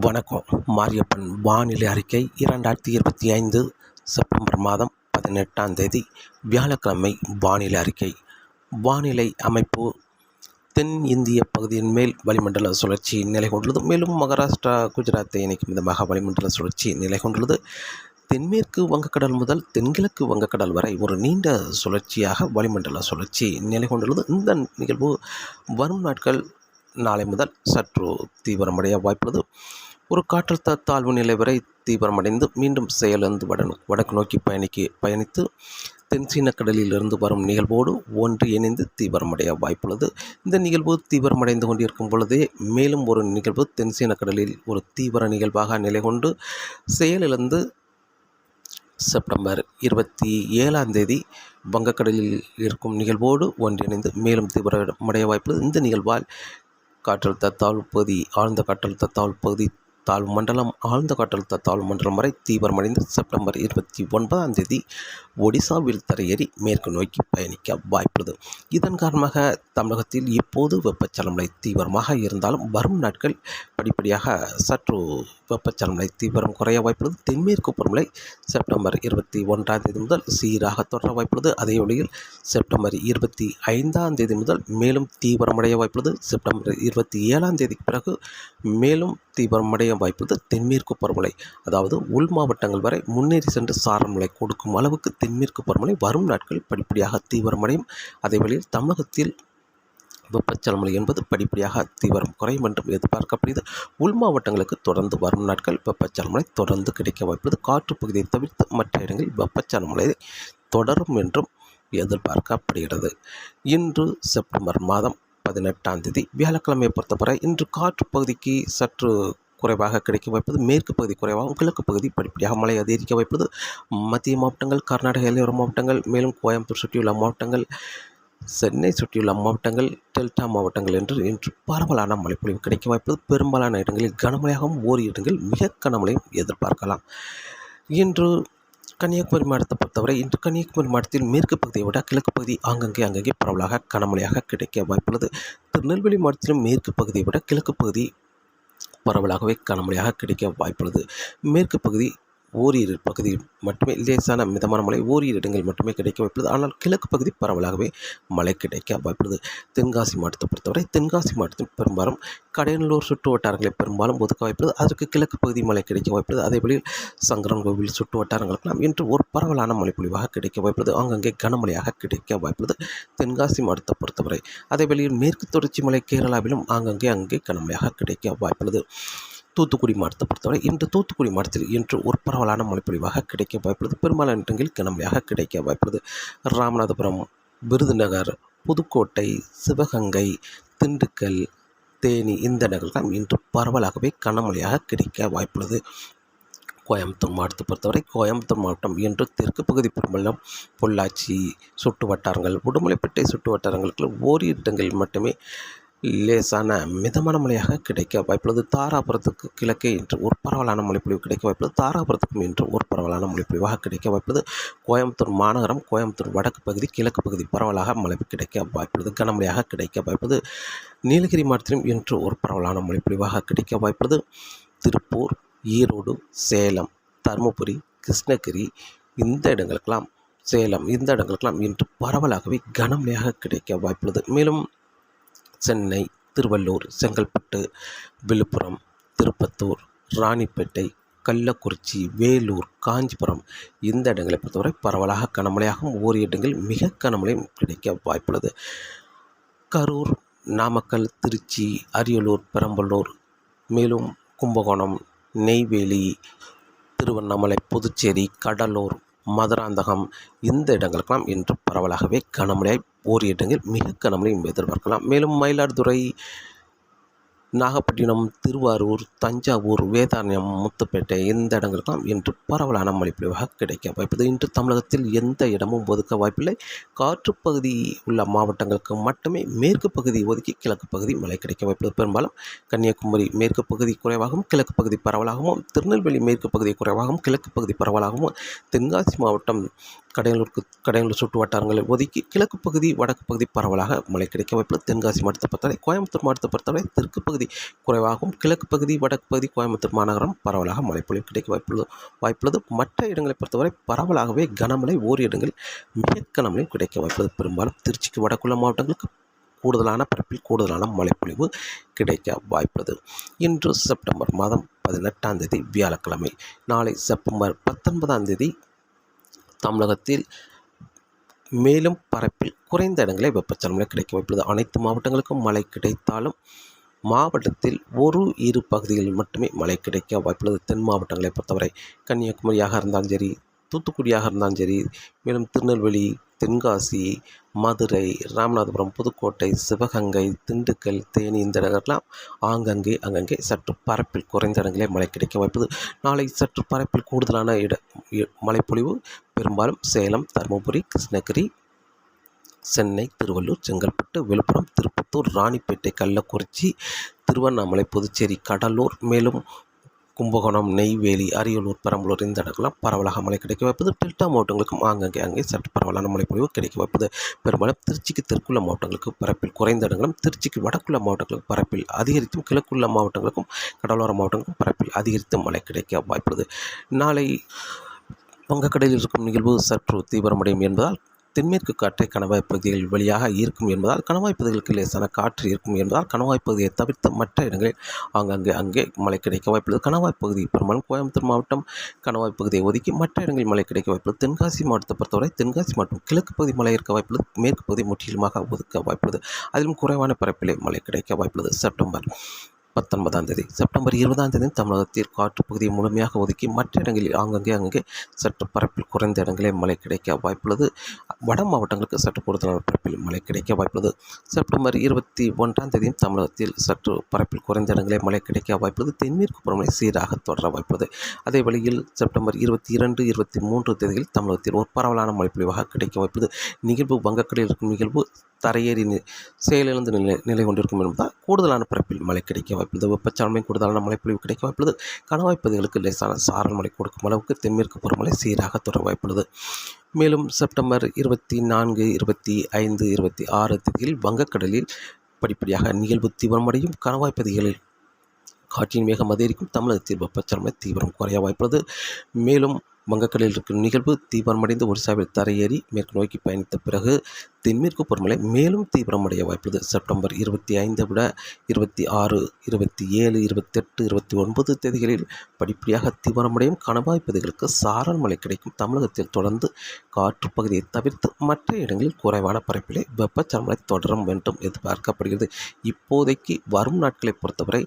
வணக்கம். மாரியப்பன் வானிலை அறிக்கை இரண்டாயிரத்தி இருபத்தி ஐந்து செப்டம்பர் மாதம் பதினெட்டாம் தேதி வியாழக்கிழமை வானிலை அறிக்கை. வானிலை அமைப்பு தென் இந்திய பகுதியின் மேல் வளிமண்டல சுழற்சி நிலை கொண்டுள்ளது. மேலும் மகாராஷ்டிரா குஜராத்தை இணைக்கும் விதமாக வளிமண்டல சுழற்சி நிலை கொண்டுள்ளது. தென்மேற்கு வங்கக்கடல் முதல் தென்கிழக்கு வங்கக்கடல் வரை ஒரு நீண்ட சுழற்சியாக வளிமண்டல சுழற்சி நிலை கொண்டுள்ளது. இந்த நிகழ்வு வரும் நாட்கள் நாளை முதல் சற்று தீவிரமடைய வாய்ப்புள்ளது. ஒரு காற்றழுத்த தாழ்வு நிலை வரை தீவிரமடைந்து மீண்டும் செயலிழந்து வட வடக்கு நோக்கி பயணிக்க பயணித்து தென்சீன கடலிலிருந்து வரும் நிகழ்வோடு ஒன்று இணைந்து தீவிரமடைய வாய்ப்புள்ளது. இந்த நிகழ்வு தீவிரமடைந்து கொண்டிருக்கும் பொழுதே மேலும் ஒரு நிகழ்வு தென்சீன கடலில் ஒரு தீவிர நிகழ்வாக நிலை கொண்டு செயலிழந்து செப்டம்பர் இருபத்தி ஏழாம் தேதி வங்கக்கடலில் இருக்கும் நிகழ்வோடு ஒன்றிணைந்து மேலும் தீவிரமடைய வாய்ப்புள்ளது. இந்த நிகழ்வால் காற்றழுத்த தாழ்வு பகுதி ஆழ்ந்த காற்றழுத்த தாழ்வு பகுதி தாழ்வு மண்டலம் ஆழ்ந்த காற்றழுத்த தாழ்வு மண்டலம் வரை தீவிரமடைந்து செப்டம்பர் இருபத்தி ஒன்பதாம் தேதி ஒடிசாவில் தரையேறி மேற்கு நோக்கி பயணிக்க வாய்ப்புள்ளது. இதன் காரணமாக தமிழகத்தில் இப்போது வெப்பச்சலமலை தீவிரமாக இருந்தாலும் வரும் நாட்கள் படிப்படியாக சற்று வெப்பச்சலமலை தீவிரம் குறைய வாய்ப்புள்ளது. தென்மேற்கு பருவமழை செப்டம்பர் இருபத்தி ஒன்றாம் தேதி முதல் சீராக தொடர வாய்ப்புள்ளது. அதே வழியில் செப்டம்பர் இருபத்தி ஐந்தாம் தேதி முதல் மேலும் தீவிரமடைய வாய்ப்புள்ளது. செப்டம்பர் இருபத்தி ஏழாம் தேதிக்கு பிறகு மேலும் தீவிரமடைய வாய்ப்பது தென்மேற்கு பருவமழை. அதாவது உள் மாவட்டங்கள் வரை முன்னேறி சென்று சாரமழை கொடுக்கும் அளவுக்கு தென்மேற்கு பருவமழை வரும் நாட்களில் படிப்படியாக தீவிரமடையும். அதே வழியில் தமிழகத்தில் வெப்பச்சலமலை என்பது படிப்படியாக தீவிரம் குறையும் என்றும் எதிர்பார்க்கப்படுகிறது. உள் மாவட்டங்களுக்கு தொடர்ந்து வரும் நாட்கள் வெப்பச்சலமலை தொடர்ந்து கிடைக்க வாய்ப்பது காற்று பகுதியை தவிர்த்து மற்ற இடங்களில் வெப்பச்சலமலை தொடரும் என்றும் எதிர்பார்க்கப்படுகிறது. இன்று செப்டம்பர் மாதம் பதினெட்டாம் தேதி வியாழக்கிழமையை பொறுத்தவரை இன்று காற்று பகுதிக்கு சற்று குறைவாக கிடைக்க வாய்ப்பது மேற்கு பகுதி குறைவாகவும் கிழக்கு பகுதி படிப்படியாக மழை அதிகரிக்க வாய்ப்பது மத்திய மாவட்டங்கள் கர்நாடக எல்லையோர மாவட்டங்கள் மேலும் கோயம்புத்தூர் சுற்றியுள்ள மாவட்டங்கள் சென்னை சுற்றியுள்ள மாவட்டங்கள் டெல்டா மாவட்டங்கள் என்று இன்று பரவலான மழைப்பொழிவு கிடைக்க வாய்ப்பது பெரும்பாலான இடங்களில் கனமழையாகவும் ஓரிரு இடங்கள் மிக கனமழையும் எதிர்பார்க்கலாம். இன்று கன்னியாகுமரி மாவட்டத்தை பொறுத்தவரை இன்று கன்னியாகுமரி மாவட்டத்தில் மேற்கு பகுதியை விட கிழக்கு பகுதி ஆங்கங்கே அங்கங்கே பரவலாக கனமழையாக கிடைக்க வாய்ப்புள்ளது. திருநெல்வேலி மாவட்டத்திலும் மேற்கு பகுதியை விட கிழக்கு பகுதி பரவலாகவே கனமழையாக கிடைக்க வாய்ப்புள்ளது. மேற்கு பகுதி ஓரிரு பகுதி மட்டுமே லேசான மிதமான மழை ஓரிரு இடங்கள் மட்டுமே கிடைக்க வாய்ப்புள்ளது. ஆனால் கிழக்கு பகுதி பரவலாகவே மழை கிடைக்க வாய்ப்புள்ளது. தென்காசி மாவட்டத்தை பொறுத்தவரை தென்காசி மாவட்டத்தில் பெரும்பாலும் கடையனூர் சுற்று வட்டாரங்களை பெரும்பாலும் ஒதுக்க வாய்ப்புள்ளது. அதற்கு கிழக்கு பகுதி மழை கிடைக்க வாய்ப்புள்ளது. அதேபோல் சங்கரன் கோவில் சுற்று வட்டாரங்களுக்கெல்லாம் இன்று ஒரு பரவலான மழைப்பொழிவாக கிடைக்க வாய்ப்புள்ளது. அங்கங்கே கனமழையாக கிடைக்க வாய்ப்புள்ளது. தென்காசி மாவட்டத்தை பொறுத்தவரை அதேவேளையில் மேற்கு தொடர்ச்சி மலை கேரளாவிலும் ஆங்கங்கே அங்கே கனமழையாக கிடைக்க வாய்ப்புள்ளது. தூத்துக்குடி மாவட்டத்தை பொறுத்தவரை இன்று தூத்துக்குடி மாவட்டத்தில் இன்று ஒரு பரவலான மழைப்பொழிவாக கிடைக்க வாய்ப்புள்ளது. பெரும்பாலான இடங்களில் கனமழையாக கிடைக்க வாய்ப்புள்ளது. ராமநாதபுரம் விருதுநகர் புதுக்கோட்டை சிவகங்கை திண்டுக்கல் தேனி இந்த நகர்கள் இன்று பரவலாகவே கனமழையாக கிடைக்க வாய்ப்புள்ளது. கோயம்புத்தூர் மாவட்டத்தை பொறுத்தவரை கோயம்புத்தூர் மாவட்டம் இன்று தெற்கு பகுதி பெரும்பாலும் பொள்ளாச்சி சுட்டு வட்டாரங்கள் உடுமலைப்பேட்டை சுட்டு வட்டாரங்களுக்கு ஓரிரு இடங்களில் மட்டுமே லேசான மிதமான மழையாக கிடைக்க வாய்ப்புள்ளது. தாராபுரத்துக்கு கிழக்கே இன்று ஒரு பரவலான மழைப்பொழிவு கிடைக்க வாய்ப்புள்ளது. தாராபுரத்துக்கும் இன்று ஒரு பரவலான மொழிப்பொழிவாக கிடைக்க வாய்ப்புள்ளது. கோயம்புத்தூர் மாநகரம் கோயம்புத்தூர் வடக்கு பகுதி கிழக்கு பகுதி பரவலாக மழை கிடைக்க வாய்ப்புள்ளது. கனமழையாக கிடைக்க வாய்ப்புள்ளது. நீலகிரி மாவட்டத்திலும் இன்று ஒரு பரவலான மொழிப்பொழிவாக கிடைக்க வாய்ப்புள்ளது. திருப்பூர் ஈரோடு சேலம் தருமபுரி கிருஷ்ணகிரி இந்த இடங்களுக்கெல்லாம் சேலம் இந்த இடங்களுக்கெல்லாம் இன்று பரவலாகவே கனமழையாக கிடைக்க வாய்ப்புள்ளது. மேலும் சென்னை திருவள்ளூர் செங்கல்பட்டு விழுப்புரம் திருப்பத்தூர் ராணிப்பேட்டை கள்ளக்குறிச்சி வேலூர் காஞ்சிபுரம் இந்த இடங்களை பொறுத்தவரை பரவலாக கனமழையாகவும் ஓரி இடங்களில் மிக கனமழையும் கிடைக்க வாய்ப்புள்ளது. கரூர் நாமக்கல் திருச்சி அரியலூர் பெரம்பலூர் மேலும் கும்பகோணம் நெய்வேலி திருவண்ணாமலை புதுச்சேரி கடலூர் மதுராந்தகம் இந்த இடங்களுக்கெல்லாம் இன்று பரவலாகவே கனமழை ஓரிரு இடங்கள் மிக கனமழையும் எதிர்பார்க்கலாம். மேலும் மயிலாடுதுறை நாகப்பட்டினம் திருவாரூர் தஞ்சாவூர் வேதாரண்யம் முத்துப்பேட்டை இந்த இடங்களுக்கெல்லாம் இன்று பரவலான மழைப்பொழிவாக கிடைக்க வாய்ப்பது இன்று தமிழகத்தில் எந்த இடமும் ஒதுக்க வாய்ப்பில்லை. காற்று பகுதி உள்ள மாவட்டங்களுக்கு மட்டுமே மேற்கு பகுதி ஒதுக்கி கிழக்கு பகுதி மழை கிடைக்க வாய்ப்பது பெரும்பாலும் கன்னியாகுமரி மேற்கு பகுதி குறைவாகவும் கிழக்கு பகுதி பரவலாகவும் திருநெல்வேலி மேற்கு பகுதி குறைவாகவும் கிழக்கு பகுதி பரவலாகவும் தென்காசி மாவட்டம் கடையலூருக்கு கடையலூர் சுற்று வட்டாரங்களை ஒதுக்கி கிழக்கு பகுதி வடக்கு பகுதி பரவலாக மழை கிடைக்க வாய்ப்புள்ளது. தென்காசி மாவட்டத்தை பொறுத்தவரை கோயம்புத்தூர் மாவட்டத்தை பொறுத்தவரை தெற்கு பகுதி குறைவாகவும் கிழக்கு பகுதி வடக்கு பகுதி கோயம்புத்தூர் மாநகரம் பரவலாக மழைப்பொழிவு கிடைக்க வாய்ப்புள்ளது வாய்ப்புள்ளது. மற்ற இடங்களை பொறுத்தவரை பரவலாகவே கனமழை ஓரிரு இடங்களில் மிக கனமழையும் கிடைக்க வாய்ப்புள்ளது. பெரும்பாலும் திருச்சிக்கு வடக்குள்ள மாவட்டங்களுக்கு கூடுதலான பரப்பில் கூடுதலான மழைப்பொழிவு கிடைக்க வாய்ப்புள்ளது. இன்று செப்டம்பர் மாதம் பதினெட்டாம் தேதி வியாழக்கிழமை நாளை செப்டம்பர் பத்தொன்பதாம் தேதி தமிழகத்தில் மேலும் பரப்பில் குறைந்த இடங்களில் வெப்பச்சலனம் கிடைக்கும் இப்பொழுது அனைத்து மாவட்டங்களுக்கும் மழை கிடைத்தாலும் மாவட்டத்தில் ஒரு இரு பகுதிகளில் மட்டுமே மழை கிடைக்க வாய்ப்புள்ளது தென் மாவட்டங்களை பொறுத்தவரை கன்னியாகுமரியாக இருந்தாலும் சரி தூத்துக்குடியாக இருந்தாலும் சரி மேலும் திருநெல்வேலி தென்காசி மதுரை ராமநாதபுரம் புதுக்கோட்டை சிவகங்கை திண்டுக்கல் தேனி இந்த இடங்கள்லாம் ஆங்கங்கே அங்கங்கே சற்று பரப்பில் குறைந்த இடங்களே மழை கிடைக்க வாய்ப்பது நாளை சற்று பரப்பில் கூடுதலான இட இ- மழைப்பொழிவு பெரும்பாலும் சேலம் தருமபுரி கிருஷ்ணகிரி சென்னை திருவள்ளூர் செங்கல்பட்டு விழுப்புரம் திருப்பத்தூர் ராணிப்பேட்டை கள்ளக்குறிச்சி திருவண்ணாமலை புதுச்சேரி கடலூர் மேலும் கும்பகோணம் நெய்வேலி அரியலூர் பெரம்பலூர் இந்த இடங்கள்லாம் பரவலாக மழை கிடைக்க வைப்பது டெல்டா மாவட்டங்களுக்கும் ஆங்கங்கே அங்கே சற்று பரவலான மழைப்பொழிவு கிடைக்க வைப்பது பெரும்பாலும் திருச்சிக்கு தெற்குள்ள மாவட்டங்களுக்கு பரப்பில் குறைந்த இடங்களும் திருச்சிக்கு வடக்குள்ள மாவட்டங்களுக்கு பரப்பில் அதிகரித்தும் கிழக்குள்ள மாவட்டங்களுக்கும் கடலோர மாவட்டங்களுக்கும் பரப்பில் அதிகரித்தும் மழை கிடைக்க வாய்ப்புள்ளது நாளை வங்கக்கடலில் இருக்கும் நிகழ்வு சற்று தீவிரமடையும் என்பதால் தென்மேற்கு காற்றை கணவாய் பகுதிகள் வழியாக ஈர்க்கும் என்பதால் கணவாய் பகுதிகளுக்கு லேசான காற்று இருக்கும் என்பதால் கணவாய் பகுதியை தவிர்த்து மற்ற இடங்களில் அங்கங்கே அங்கே மழை கிடைக்க வாய்ப்புள்ளது. கணவாய் பகுதி பெரும்பாலும் கோயம்புத்தூர் மாவட்டம் கணவாய் பகுதியை ஒதுக்கி மற்ற இடங்களில் மழை கிடைக்க வாய்ப்புள்ளது. தென்காசி மாவட்டத்தை பொறுத்தவரை தென்காசி மாவட்டம் கிழக்கு பகுதி மழை இருக்க வாய்ப்புள்ளது. மேற்கு பகுதி முற்றிலுமாக ஒதுக்க வாய்ப்புள்ளது. அதிலும் குறைவான பரப்பிலே மழை கிடைக்க வாய்ப்புள்ளது. செப்டம்பர் பத்தொன்பதாம் தேதி. செப்டம்பர் இருபதாம் தேதி தமிழகத்தில் காற்று பகுதியை முழுமையாக ஒதுக்கி மற்ற இடங்களில் ஆங்கங்கே அங்கே சற்று பரப்பில் குறைந்த இடங்களில் மழை கிடைக்க வாய்ப்புள்ளது. வட மாவட்டங்களுக்கு சற்று கூடுதலான பரப்பில் மழை கிடைக்க வாய்ப்புள்ளது. செப்டம்பர் இருபத்தி ஒன்றாம் தேதியும் தமிழகத்தில் சற்று பரப்பில் குறைந்த இடங்களில் மழை கிடைக்க வாய்ப்புள்ளது. தென்மேற்கு பருவமழை சீராக தொடர வாய்ப்புள்ளது. அதே வழியில் செப்டம்பர் இருபத்தி இரண்டு இருபத்தி மூன்று தேதியில் தமிழகத்தில் ஒரு பரவலான மழைப்பொழிவாக கிடைக்க வாய்ப்புள்ளது. நிகழ்வு வங்கக்கடலில் இருக்கும் நிகழ்வு தரையேறி நி- செயலிழந்து நிலை நிலை கொண்டிருக்கும் என்பதால் கூடுதலான பரப்பில் மழை கிடைக்க வாய்ப்புள்ளது வெப்பச்சலமை கூடுதலான மழைப்பொழிவு கிடைக்க வாய்ப்புள்ளது. கணவாய் பகுதிகளுக்கு லேசான சாரல் மழை கொடுக்கும் அளவுக்கு தென்மேற்கு பருவமழை சீராக தொடர வாய்ப்புள்ளது. மேலும் செப்டம்பர் இருபத்தி நான்கு இருபத்தி ஐந்து இருபத்தி ஆறு தேதியில் வங்கக்கடலில் படிப்படியாக நிகழ்வு தீவிரமடையும். கணவாய் பகுதிகளில் காற்றின் வேகம் அதிகரிக்கும். தமிழகத்தில் வெப்பச்சலமை தீவிரம் குறைய வாய்ப்புள்ளது. மேலும் வங்கக்கடலில் இருக்கும் நிகழ்வு தீவிரமடைந்து ஒடிசாவில் தரையேறி மேற்கு நோக்கி பயணித்த பிறகு தென்மேற்கு பருவமழை மேலும் தீவிரமடைய வாய்ப்புள்ளது. செப்டம்பர் இருபத்தி ஐந்தை விட இருபத்தி ஆறு இருபத்தி ஏழு இருபத்தெட்டு இருபத்தி ஒன்பது தேதிகளில் படிப்படியாக தீவிரமடையும் கணவாய் பகுதிகளுக்கு சாரல் மழை கிடைக்கும். தமிழகத்தில் தொடர்ந்து காற்று பகுதியை தவிர்த்து மற்ற இடங்களில் குறைவான பரப்பிலே வெப்பச்சலமலை தொடரும் வேண்டும் எதிர்பார்க்கப்படுகிறது. இப்போதைக்கு வரும் நாட்களை பொறுத்தவரை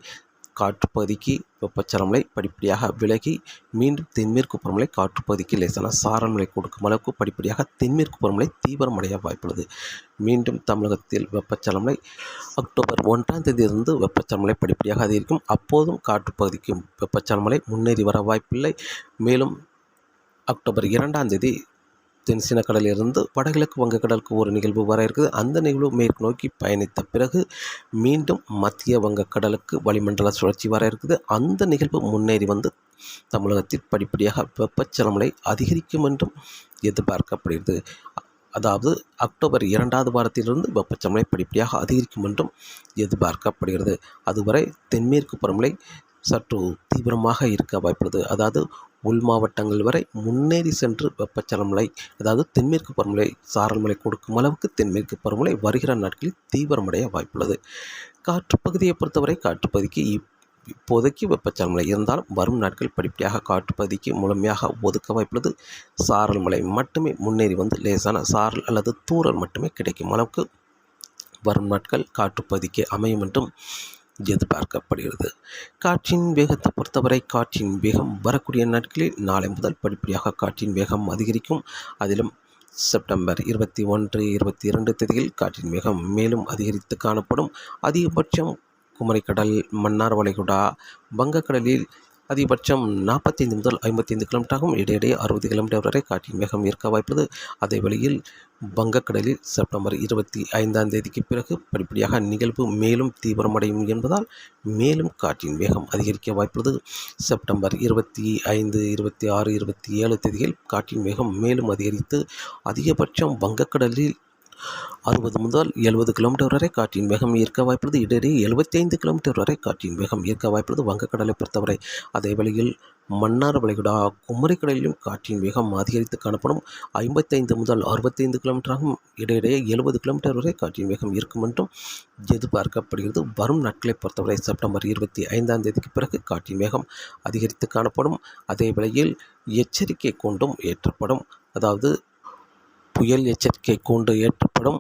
காற்றுப்பகுதிக்கு வெப்பச்சலமலை படிப்படியாக விலகி மீண்டும் தென்மேற்கு பருவமழை காற்றுப்பகுதிக்கு லேசான சாரல் மழை கொடுக்கும் அளவுக்கு படிப்படியாக தென்மேற்கு பருவமழை தீவிரமடைய வாய்ப்புள்ளது. மீண்டும் தமிழகத்தில் வெப்பச்சலமலை அக்டோபர் ஒன்றாம் தேதியிலிருந்து வெப்பச்சலமலை படிப்படியாக அதிகரிக்கும். அப்போதும் காற்று வெப்பச்சலமலை முன்னேறி வர வாய்ப்பில்லை. மேலும் அக்டோபர் இரண்டாம் தேதி தென் சீனக்கடலிலிருந்து வடகிழக்கு வங்கக்கடலுக்கு ஒரு நிகழ்வு வர இருக்குது. அந்த நிகழ்வு மேற்கு நோக்கி பயணித்த பிறகு மீண்டும் மத்திய வங்கக்கடலுக்கு வளிமண்டல சுழற்சி வர இருக்குது. அந்த நிகழ்வு முன்னேறி வந்து தமிழகத்தில் படிப்படியாக வெப்பச்சலமலை அதிகரிக்கும் என்றும் எதிர்பார்க்கப்படுகிறது. அதாவது அக்டோபர் இரண்டாவது வாரத்திலிருந்து வெப்பச்சலமலை படிப்படியாக அதிகரிக்கும் என்றும் எதிர்பார்க்கப்படுகிறது. அதுவரை தென்மேற்கு பருவமழை சற்று தீவிரமாக இருக்க வாய்ப்புள்ளது. அதாவது உள் மாவட்டங்கள் வரை முன்னேறி சென்று வெப்பச்சலமலை அதாவது தென்மேற்கு பருவமழை சாரல் மழை கொடுக்கும் அளவுக்கு தென்மேற்கு பருவமழை வருகிற நாட்களில் தீவிரமடைய வாய்ப்புள்ளது. காற்று பகுதியை பொறுத்தவரை காற்றுப்பகுதிக்கு இப் இப்போதைக்கு வெப்பச்சலமலை இருந்தாலும் வரும் நாட்கள் படிப்படியாக காற்றுப்பகுதிக்கு முழுமையாக ஒதுக்க வாய்ப்புள்ளது. சாரல் மலை மட்டுமே முன்னேறி வந்து லேசான சாரல் அல்லது தூறல் மட்டுமே கிடைக்கும் அளவுக்கு வரும் நாட்கள் காற்றுப்பகுதிக்கு அமையும் என்றும் எதிர்பார்க்கப்படுகிறது. காற்றின் வேகத்தை பொறுத்தவரை காற்றின் வேகம் வரக்கூடிய நாட்களில் நாளை முதல் படிப்படியாக காற்றின் வேகம் அதிகரிக்கும். அதிலும் செப்டம்பர் இருபத்தி ஒன்று இருபத்தி இரண்டு தேதியில் காற்றின் வேகம் மேலும் அதிகரித்து காணப்படும். அதிகபட்சம் குமரிக்கடல் மன்னார் வளைகுடா வங்கக்கடலில் அதிகபட்சம் நாற்பத்தைந்து முதல் ஐம்பத்தைந்து கிலோமீட்டராகவும் இடையிடையே அறுபது கிலோமீட்டர் வரை காற்றின் வேகம் இருக்க வாய்ப்பது. அதே வழியில் வங்கக்கடலில் செப்டம்பர் இருபத்தி ஐந்தாம் தேதிக்கு பிறகு படிப்படியாக நிகழ்வு மேலும் தீவிரமடையும் என்பதால் மேலும் காற்றின் வேகம் அதிகரிக்க வாய்ப்புள்ளது. செப்டம்பர் இருபத்தி ஐந்து இருபத்தி ஆறு இருபத்தி ஏழு தேதியில் காற்றின் வேகம் மேலும் அதிகரித்து அதிகபட்சம் வங்கக்கடலில் அறுபது முதல் எழுபது கிலோமீட்டர் வரை காற்றின் வேகம் ஈர்க்க வாய்ப்புள்ளது. இடையிடையே எழுபத்தைந்து கிலோமீட்டர் வரை காற்றின் வேகம் ஈர்க்க வாய்ப்புள்ளது. வங்கக்கடலை பொறுத்தவரை அதே வேளையில் மன்னார் வளைகுடா குமரிக்கடலிலும் காற்றின் வேகம் அதிகரித்து காணப்படும். ஐம்பத்தைந்து முதல் அறுபத்தைந்து கிலோமீட்டராகும். இடையிடையே எழுபது கிலோமீட்டர் வரை காற்றின் வேகம் இருக்கும் என்றும் எதிர்பார்க்கப்படுகிறது. வரும் நாட்களை பொறுத்தவரை செப்டம்பர் இருபத்தி ஐந்தாம் தேதிக்கு பிறகு காற்றின் வேகம் அதிகரித்து காணப்படும். அதே வேளையில் எச்சரிக்கை கொண்டும் ஏற்றப்படும். அதாவது புயல் எச்சரிக்கை கூண்டு ஏற்றப்படும்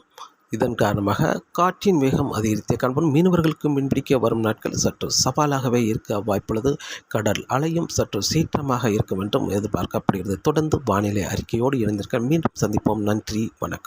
இதன் காரணமாக காற்றின் வேகம் அதிகரித்தே காணப்படும் மீனவர்களுக்கு மீன்பிடிக்க வரும் நாட்கள் சற்று சவாலாகவே இருக்க வாய்ப்புள்ளது. கடல் அலையும் சற்று சீற்றமாக இருக்கும் என்றும் எதிர்பார்க்கப்படுகிறது. தொடர்ந்து வானிலை அறிக்கையோடு இணைந்திருக்க மீண்டும் சந்திப்போம். நன்றி வணக்கம்.